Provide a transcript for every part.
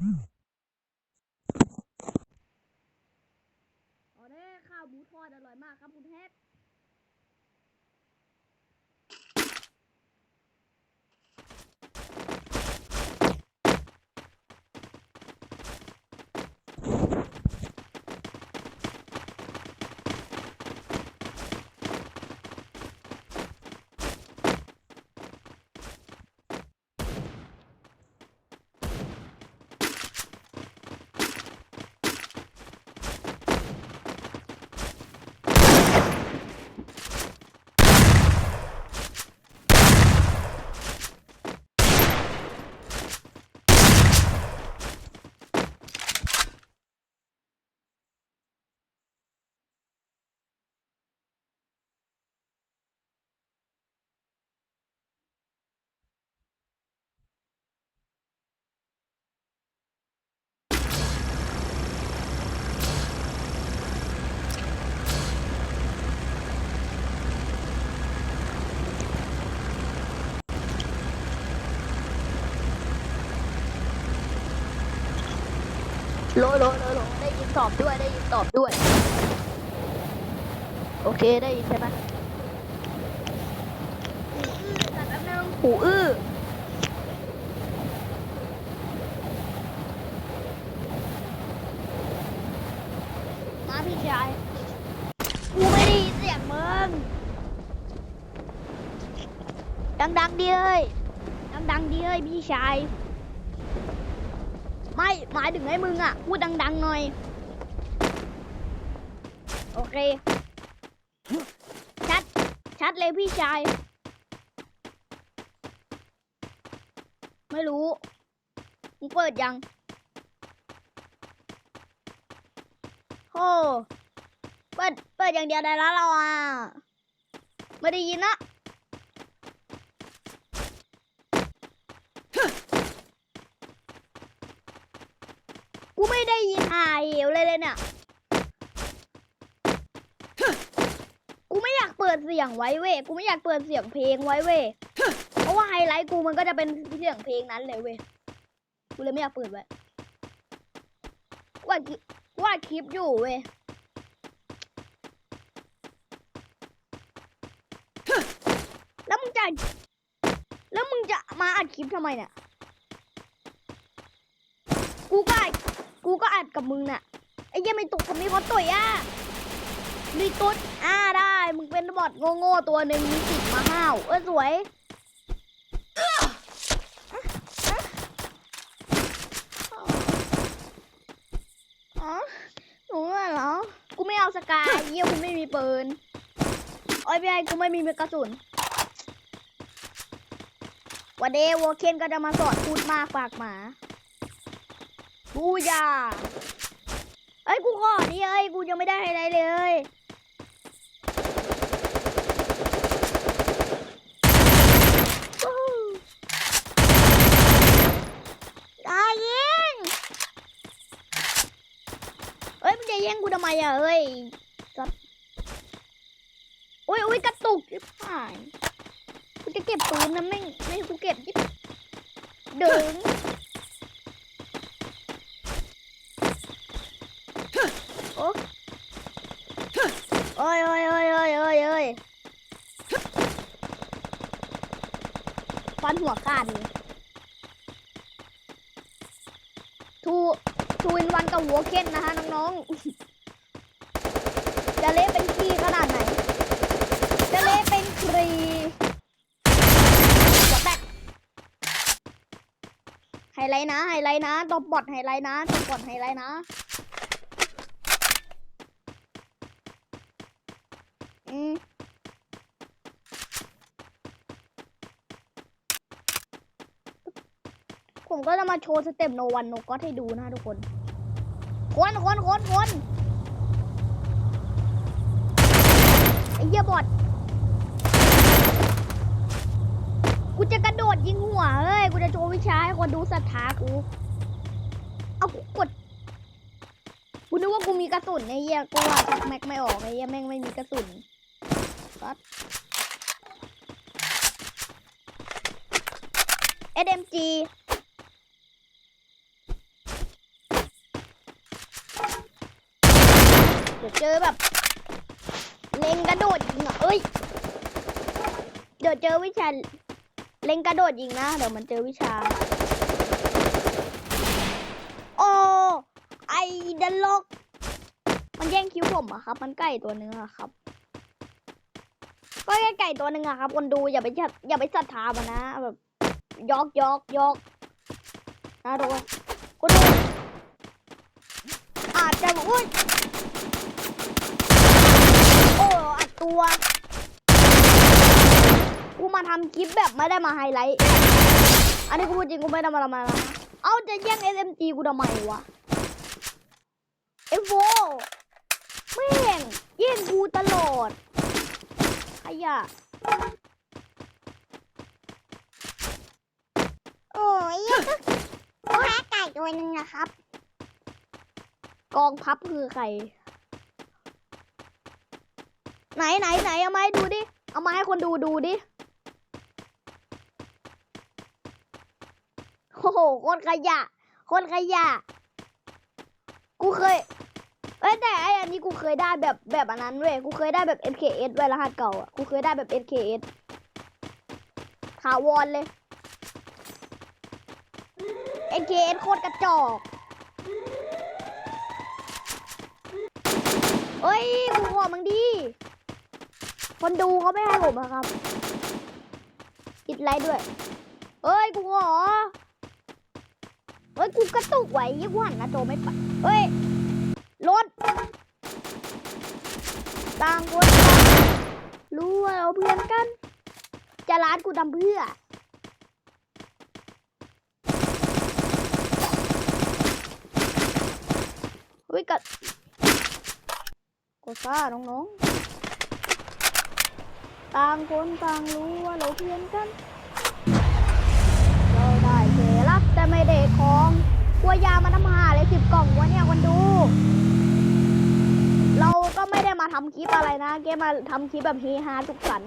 อ๋อได้ข้าวหมูทอดอร่อยมากครับคุณแฮก โลโลโลโลได้ยินตอบด้วยได้ยินตอบด้วย โอเคได้ยินใช่ไหมแต่แป๊บนึงหูอื้อมาพี่ชาย กูไม่ได้ยินเสียงมึง ดังๆดีเอ้ย ดังๆดีเอ้ยพี่ชาย ไม่หมายถึงให้มึงอะพูดดัง ๆ หน่อย โอเค ชัด ชัดเลยพี่ชาย ไม่รู้มึงเปิดยังโอ้เปิด เปิดอย่างเดียวได้แล้วเราอะ ไม่ได้ยินนะ กู ไม่ได้ยินหาเหวเลยเลยเนี่ย กูไม่อยากเปิดเสียงไว้เว้ย กูไม่อยากเปิดเสียงเพลงไว้เว้ย เพราะว่าไฮไลท์กูมันก็จะเป็นเสียงเพลงนั้นเลยเว้ย กูเลยไม่อยากเปิดไว้ว่าคลิปว่าคลิปอยู่เว้ยแล้วมึงจะ แล้วมึงจะมาอัดคลิปทำไมเนี่ย กูก็อัด กูก็อัดกับมึงน่ะไอ้ยังไม่ตกกับมีคนต่อยอะมีตุ๊ดอ่าได้ มึงเป็นบอทโง่ๆตัวหนึ่งมีสิทธิ์มาห้าวเออสวยอ๋อหนูเหรอ กูไม่เอาสกายเยี่ยกูไม่มีปืนโอ้ยพี่ไอ้กูไม่มีกระสุน วันเดย์วอเคนก็จะมาสอนพูดมากปากหมา บูยาเอ้ยกูขอดิเอ้ยกูยังไม่ได้อะไรเลยวู้ได้ยิงเอ้ยมึงจะแย่งกูทำไมอะเอ้ยสัตว์โอ้ยโอ้ยกระตุกยิบหายกูจะเก็บปืนนะไม่ไม่ให้กูเก็บยิบดึง โอ้ยโอ้ยโอ้ยโอ้ยโอ้ยโอ้ยฟันหัวขาดเลยทูทูอินวันกับหัวเก้นนะคะน้องๆ จะเละเป็นครีขนาดไหน จะเละเป็นครีหัวแตกไฮไลท์นะไฮไลท์นะตบบอดไฮไลท์นะตบบอดไฮไลท์นะ อืมผมก็จะมาโชว์สเต็ปโนวันโนก็ให้ดูนะทุกคน คนคนคนคนไอ้เหี้ยบอดกูจะกระโดดยิงหัวเฮ้ย กูจะโชว์วิชาให้คนดูศรัทธากู เอากูกด กูนึกว่ากูมีกระสุนไอ้เหี้ยกูว่าแม็กไม่ออกไอ้เหี้ยแม่งไม่มีกระสุน ก๊อตเอ็มจีเดี๋ยวเจอแบบเล็งกระโดดยิงอะเอ้ย เดี๋ยวเจอวิชาเล็งกระโดดยิงนะ เดี๋ยวมันเจอวิชา โอ้ไอเดนล็อก มันแย่งคิวผมอะครับ มันใกล้ตัวเนื้อครับ ก็แค่ไก่ตัวหนึ่งอะครับ คนดูอย่าไปจัดอย่าไปศรัทามันนะแบบยอกยอกยอกนะทุกคนคนดูอาจจะบบอุ้ยโอ้อัดตัวกูมาทำคลิปแบบไม่ได้มาไฮไลท์อันนี้กูพูดจริงกูไม่ได้มาทำอะไรนะเอาจะแย่ง SMG กูทำไมวะ F4 แม่งแย่งกูตลอด ยะ โอ้ยก็แค่ไก่ตัวหนึ่งนะครับ กองพับคือใคร ไหนไหนไหนเอามาให้ดูดิ เอามาให้คนดูดูดิ โอ้โหคนขยะ คนขยะ กูเคย เอ้ยแต่ไออันนี้กูเคยได้แบบแบบอันนั้นเว้ยกูเคยได้แบบ SKS ไว้รหัสเก่าอะกูเคยได้แบบ SKS ถาวรเลย SKS โคตรกระจอกเอ้ยกูขอมึงดี คนดูเขาไม่ให้ผมอะครับติดไลค์ด้วยเอ้ยกูขอเฮ้ยกูกระตุกไว้ยี่กูหันหนะโจไม่ไปเฮ้ย รถ ต่างคนต่างรู้ว่าเราเพื่อนกัน จะร้านกูทำเพื่อเฮ้ยกัดกดซ่าน้องๆต่างคนต่างรู้ว่าเราเพื่อนกัน เราได้แค่รับแต่ไม่ได้ของกลัวยามาทำหาเลยสิบกล่องวะเนี่ยคนดู มาทำคลิปอะไรนะแกมาทำคลิปแบบเฮฮาจุกสัน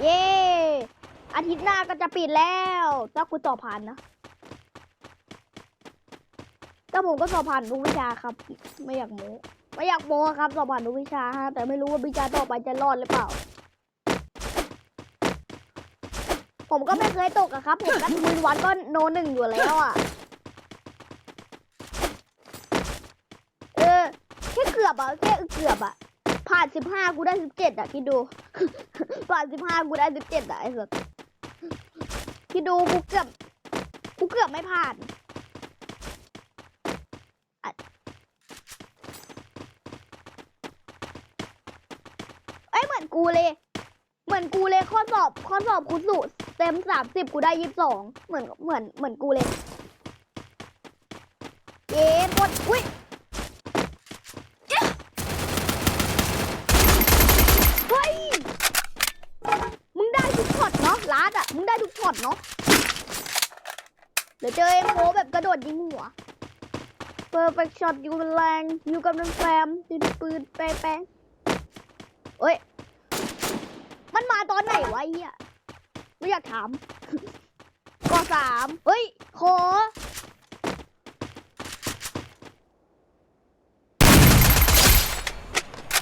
เย้อาทิตย์หน้าก็จะปิดแล้วถ้ากูสอบผ่านนะก็ผมก็สอบผ่านทุกวิชาครับ ไม่อยากโม้ไม่อยากโม้ครับสอบผ่านทุกวิชาฮะแต่ไม่รู้ว่าวิชาต่อไปจะรอดหรือเปล่า ผมก็ไม่เคยตกอะครับ ผมก็วินวันก็โนหนึ่งอยู่แล้วอะเออแค่เกื อบอะแค่เกือบอะผ่านสิบห้ากูได้สิบเจ็ดอะคิดดู ผ่านสิบห้ากูได้สิบเจ็ดอะไอ้สัสคิดดูกูเกือบกูเกือบไม่ผ่านอะเอ้เหมือนกูเลย เหมือนกูเลยข้อสอบข้อสอบคุณสุเต็มสามสิบกูได้ยี่สิบสองเหมือนเหมือนเหมือนกูเลยเย้กดอุ้ยเฮ้ย มึงได้ทุกช็อตเนาะลาดอะ มึงได้ทุก ช็อตเนาะเดี๋ยวเจอเอ็มโแบบกระโดดยิงหัวเ e อร์เฟกช็อตอยู่แรงอยู่กับน้ำแฟมดินปืนแปะๆเอ้ย มันมาตอนไหนวะเฮียไม่อยากถามกอสามเฮ้ย ขอ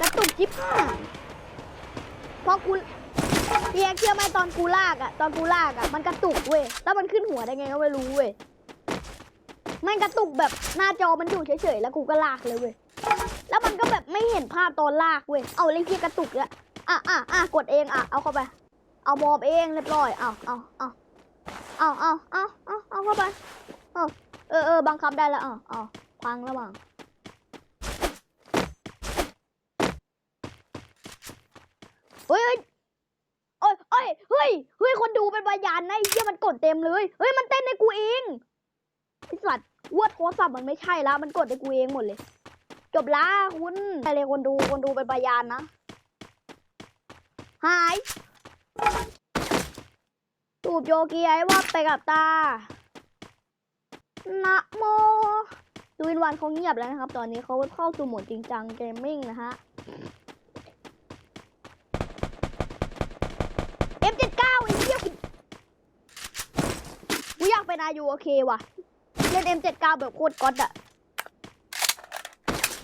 กระตุกจิ๊บห้าเพราะ เฮียเชื่อไหมตอนกูลากอะตอนกูลากอะมันกระตุกเว้ยแล้วมันขึ้นหัวได้ไงก็ไม่รู้เว้ยมันกระตุกแบบหน้าจอมันอยู่เฉยๆแล้วกูก็ลากเลยเว้ยแล้วมันก็แบบไม่เห็นภาพตอนลากเว้ยเอาเลยที่กระตุกอะอะอะอะกดเองอะเอาเข้าไป เอามอบเองเรียบร้อยเอาเอาเอาเอาเอาเอาเอาเอาเข้าไปเออเออบังคับได้แล้วอาเอาพังแล้วบังเฮ้ย เฮ้ยเฮ้ยเฮ้ยเฮ้ยคนดูเป็นพยานนะไอ้เหี้ยมันกดเต็มเลยเฮ้ยมันเต้นในกูเองไอ้สัตว์ว่าโทรศัพท์มันไม่ใช่แล้วมันกดในกูเองหมดเลย จบละคุณอะไรคนดูคนดูเป็นพยานนะหายตูบโยกีไอ้ว่าไปกับตานะโมดูวินวันเขาเงียบแล้วนะครับ ตอนนี้เขาเข้าสู่โหมดจริงจังเกมมิ่งนะฮะ F79 ไอ้เหี้ยกูกูอยากเป็ นอายุโอเคว่ะ เล่น M79 แบบโคตรก๊อตอะ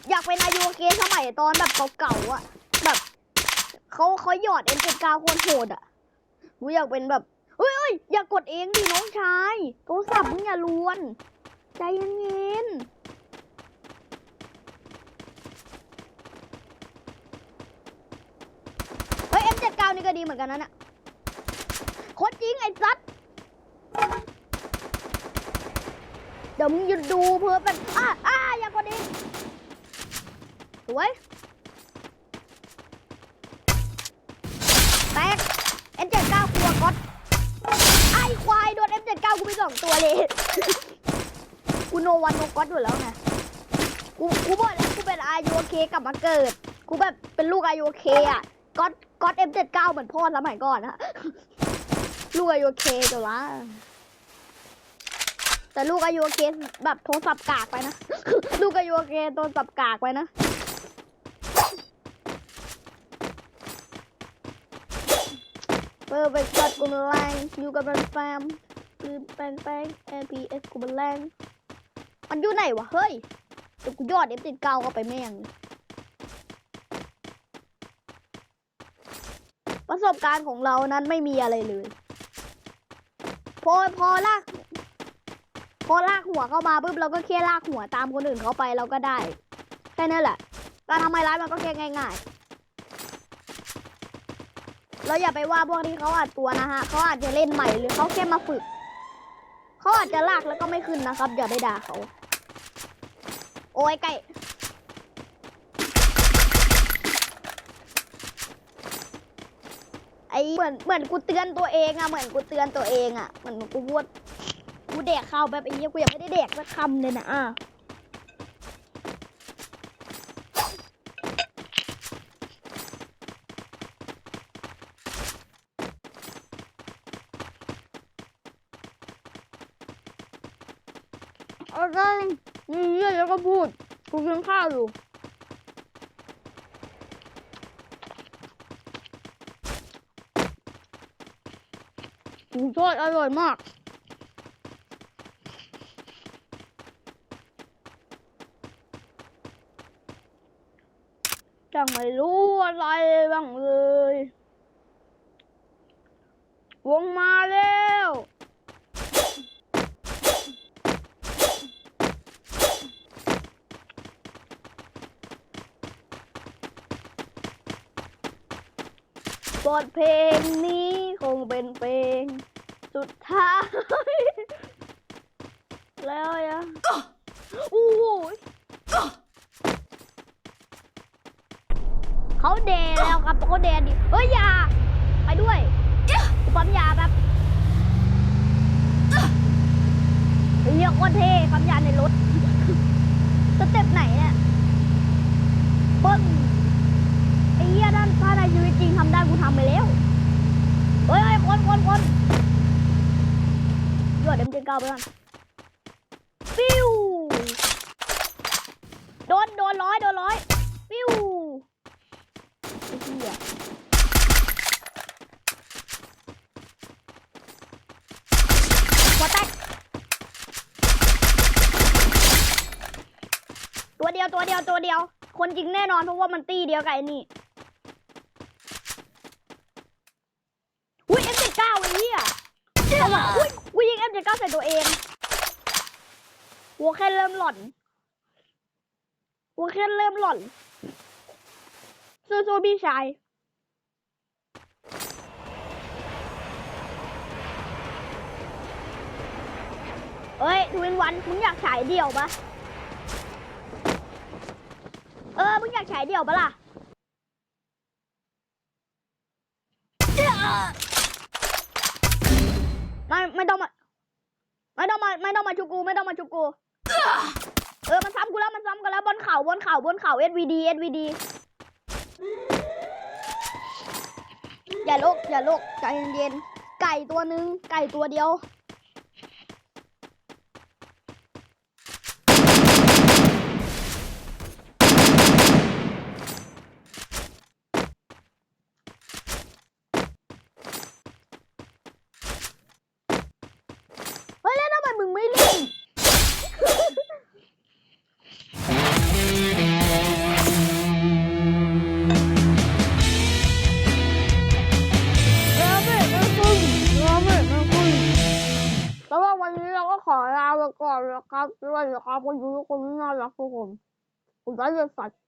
อยากเป็นอายุเกสมัยตอนแบบเก่าๆอะแบบเขาเขาหยอดเอ็นเจ็ดกาโคตรโหดอะกูอยากเป็นแบบเฮ้ยเฮ้ยอย่ากดเองดิน้องชายโทรศัพท์มึงอย่าลวน ใจเย็นๆเฮ้ย M79 นี่ก็ดีเหมือนกันนะน่ะโคตรจริงไอ้ซัด เดี๋ยวมึงยุดดูเพื่อเป็นอ่าอ่าอย่ากดเองสวยแตก M79 กลัวก๊อตไอ้ควายโดน M79 กูไปสองตัวเลยกูโนวันโนก๊อตอยู่แล้วไงกูกูบอกแล้วกูเป็นอายุเคกลับมาเกิด กูแบบเป็นลูกอายุเคอะก๊อตก๊อต M79 เหมือนพ่อสมัยก่อนนะลูกอายุเคจ้ะวะ แต่ลูกอายุเคแบบโทรศัพท์กากไปนะ ลูกอายุเคโทรศัพท์กากไปนะเออไปกดกูมแรงอยู่กับมันแฟมปืนแปงแปง APS กูมันแรงมันอยู่ไหนวะเฮ้ยเดี๋ยวกูยอดเอฟติดเก้าเข้าไปแม่งประสบการณ์ของเรานั้นไม่มีอะไรเลย พอพอลาก พอลากหัวเข้ามาปุ๊บเราก็แค่ลากหัวตามคนอื่นเขาไปเราก็ได้ แค่นั้นแหละ การทำไมร้ายมันก็แค่ง่ายๆ เราอย่าไปว่าพวกที่เขาอัดตัวนะฮะเขาอาจจะเล่นใหม่หรือเขาแค่มาฝึก เขาอาจจะลากแล้วก็ไม่ขึ้นนะครับ อย่าไปด่าเขา โอ้ยไก่ไอเหมือนเหมือนกูเตือนตัวเองอะเหมือนกูเตือนตัวเองอะเหมือนกูพูด กูแดกข้าวแบบไอ้เหี้ยกูยังไม่ได้แดกสักคำเลยนะอะเอาได้นี่เหี้ยแล้วก็พูด กูกินข้าวอยู่หมูทอดอร่อยมาก จังไม่รู้อะไรบ้างเลย วงมาแล้วบทเพลงนี้คงเป็นเพลง สุดท้าย แล้วอะโอ้โหเขาเดย์ แล้วครับเขาเดย์ดิเฮ้ยยาไปด้วยปั๊มยาแบบเรียกว่าเท่ปั๊มยาในรถสเต็ปไหนเนี่ยปึ้งไอ้เหี้ยนั่นถ้าในชีวิตจริงทำได้กูทำไปแล้วเฮ้ยคนคนคนยอดเอ็มเจเก้าไปก่อนปิ้วโดนโดนร้อยโดนร้อยปิ้วไอ้เหี้ยหัวแตกตัวเดียวตัวเดียวตัวเดียว คนจริงแน่นอนเพราะว่ามันตีเดียวกับไอ้นี่อุ้ย F79 ไอ้เหี้ยเอาว่ะอุ้ยกูยิง F79 ใส่ตัวเองหัวแค่เริ่มหล่อนหัวแค่เริ่มหล่อนสู้ๆพี่ชายเอ้ยทวินวันมึงอยากฉายเดี่ยวปะ เออ มึงอยากฉายเดี่ยวปะล่ะไม่ไม่ต้องมา ไม่ต้องมา ไม่ต้องมาชุกู ไม่ต้องมาชุกู เออ มันซ้ำกูแล้ว มันซ้ำกันแล้ว บนเข่า บนเข่า บนเข่า SVD SVD อย่าลุกอย่าลุกใจเย็นๆ ไก่ตัวหนึ่งไก่ตัวเดียว นนะครับสวัสดีครับคุณดูทุกคนที่น่ารักทุกคนผมได้เรียนสัตว์